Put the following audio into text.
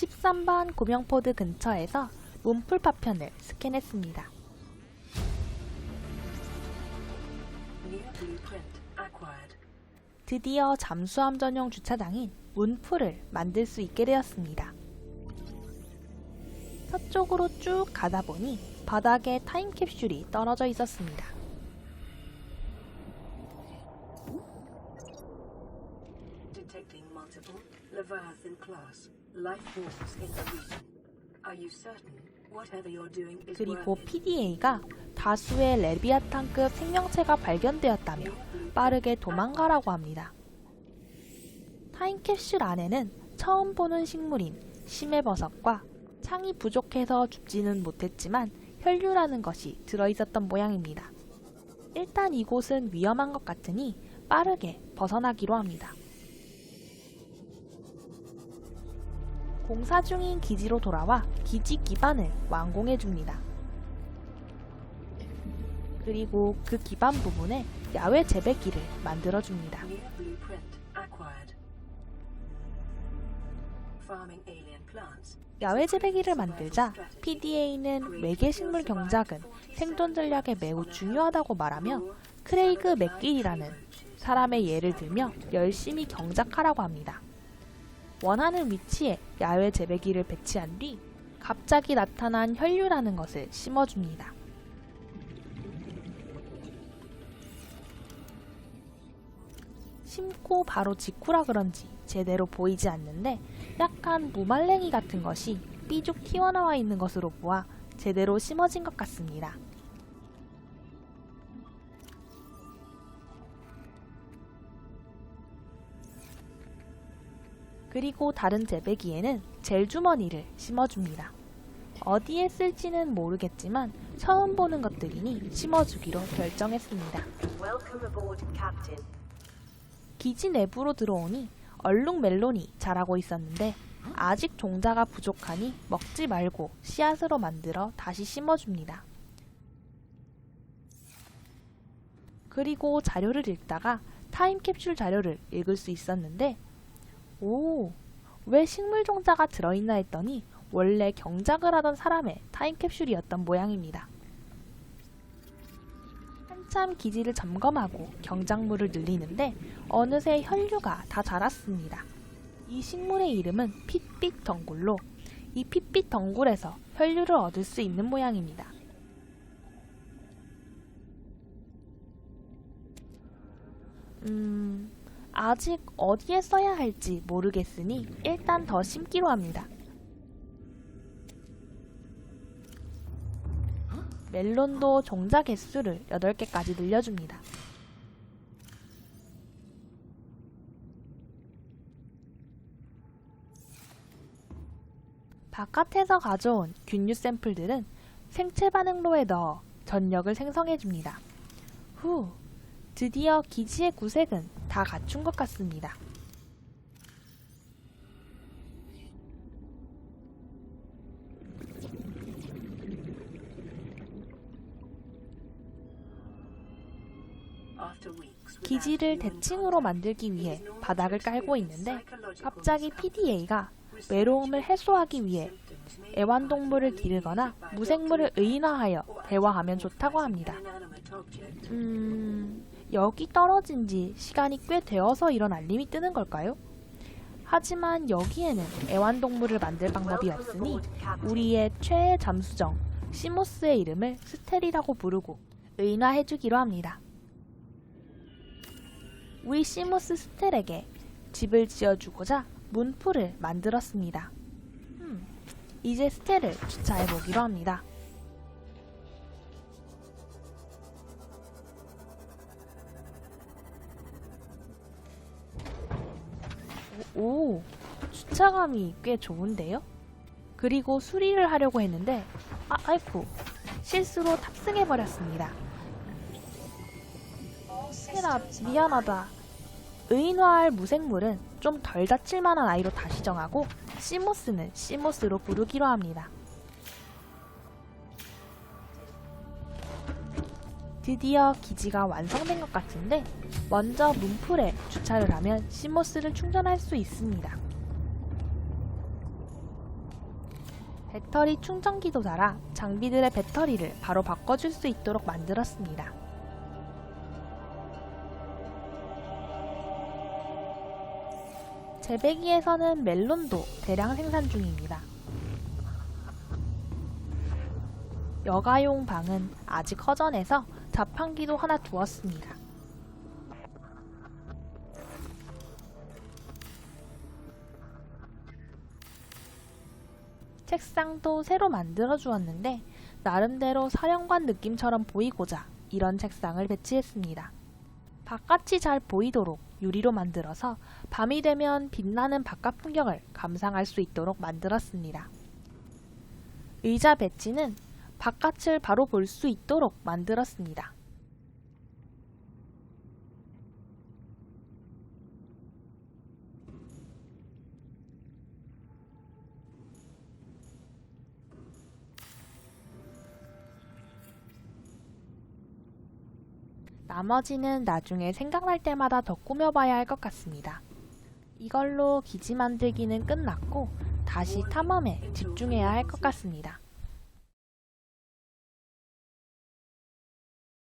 13번 고명포드 근처에서 문풀 파편을 스캔했습니다. 드디어 잠수함 전용 주차장인 문풀을 만들 수 있게 되었습니다. 서쪽으로 쭉 가다 보니 바닥에 타임캡슐이 떨어져 있었습니다. 그리고? PDA가 다수의 레비아탄급 생명체가 발견되었다며 빠르게 도망가라고 합니다. 타임캡슐 안에는 처음 보는 식물인 심해버섯과 창이 부족해서 죽지는 못했지만 혈류라는 것이 들어있었던 모양입니다. 일단 이곳은 위험한 것 같으니 빠르게 벗어나기로 합니다. 공사 중인 기지로 돌아와 기지 기반을 완공해 줍니다. 그리고 그 기반 부분에 야외 재배기를 만들어 줍니다. 야외 재배기를 만들자 PDA는 외계 식물 경작은 생존 전략에 매우 중요하다고 말하며 크레이그 맥길이라는 사람의 예를 들며 열심히 경작하라고 합니다. 원하는 위치에 야외 재배기를 배치한 뒤 갑자기 나타난 혈류라는 것을 심어줍니다. 심고 바로 직후라 그런지 제대로 보이지 않는데 약간 무말랭이 같은 것이 삐죽 튀어나와 있는 것으로 보아 제대로 심어진 것 같습니다. 그리고 다른 재배기에는 젤 주머니를 심어줍니다. 어디에 쓸지는 모르겠지만 처음 보는 것들이니 심어주기로 결정했습니다. 기지 내부로 들어오니 얼룩 멜론이 자라고 있었는데 아직 종자가 부족하니 먹지 말고 씨앗으로 만들어 다시 심어줍니다. 그리고 자료를 읽다가 타임캡슐 자료를 읽을 수 있었는데 오, 왜 식물 종자가 들어있나 했더니 원래 경작을 하던 사람의 타임캡슐이었던 모양입니다. 한참 기지를 점검하고 경작물을 늘리는데 어느새 혈류가 다 자랐습니다. 이 식물의 이름은 핏빛 덩굴로 이 핏빛 덩굴에서 혈류를 얻을 수 있는 모양입니다. 음, 아직 어디에 써야 할지 모르겠으니 일단 더 심기로 합니다. 멜론도 종자 개수를 8개까지 늘려줍니다. 바깥에서 가져온 균류 샘플들은 생체 반응로에 넣어 전력을 생성해줍니다. 후, 드디어 기지의 구색은 다 갖춘 것 같습니다. 기지를 대칭으로 만들기 위해 바닥을 깔고 있는데 갑자기. PDA가 외로움을 해소하기 위해 애완동물을 기르거나 무생물을 의인화하여 대화하면 좋다고 합니다. 음, 여기 떨어진 지 시간이 꽤 되어서 이런 알림이 뜨는 걸까요? 하지만 여기에는 애완동물을 만들 방법이 없으니. 우리의 최애 잠수정 시모스의 이름을 스텔이라고 부르고 의인화해주기로 합니다. 우리 시모스 스텔에게 집을 지어주고자 문풀을 만들었습니다. 음, 이제 스텔을 주차해보기로 합니다. 오, 오, 주차감이 꽤 좋은데요? 그리고 수리를 하려고 했는데, 아, 아이쿠, 실수로 탑승해버렸습니다. 헤라, 미안하다. 의인화할 무생물은 좀 덜 다칠 만한 아이로 다시 정하고, 시모스는 시모스로 부르기로 합니다. 드디어 기지가 완성된 것 같은데 먼저 문풀에 주차를 하면 시모스를 충전할 수 있습니다. 배터리 충전기도 달아 장비들의 배터리를 바로 바꿔줄 수 있도록 만들었습니다. 재배기에서는 멜론도 대량 생산 중입니다. 여가용 방은 아직 허전해서 자판기도 하나 두었습니다. 책상도 새로 만들어 주었는데 나름대로 사령관 느낌처럼 보이고자 이런 책상을 배치했습니다. 바깥이 잘 보이도록 유리로 만들어서 밤이 되면 빛나는 바깥 풍경을 감상할 수 있도록 만들었습니다. 의자 배치는 바깥을 바로 볼 수 있도록 만들었습니다. 나머지는 나중에 생각날 때마다 더 꾸며봐야 할 것 같습니다. 이걸로 기지 만들기는 끝났고 다시 탐험에 집중해야 할 것 같습니다.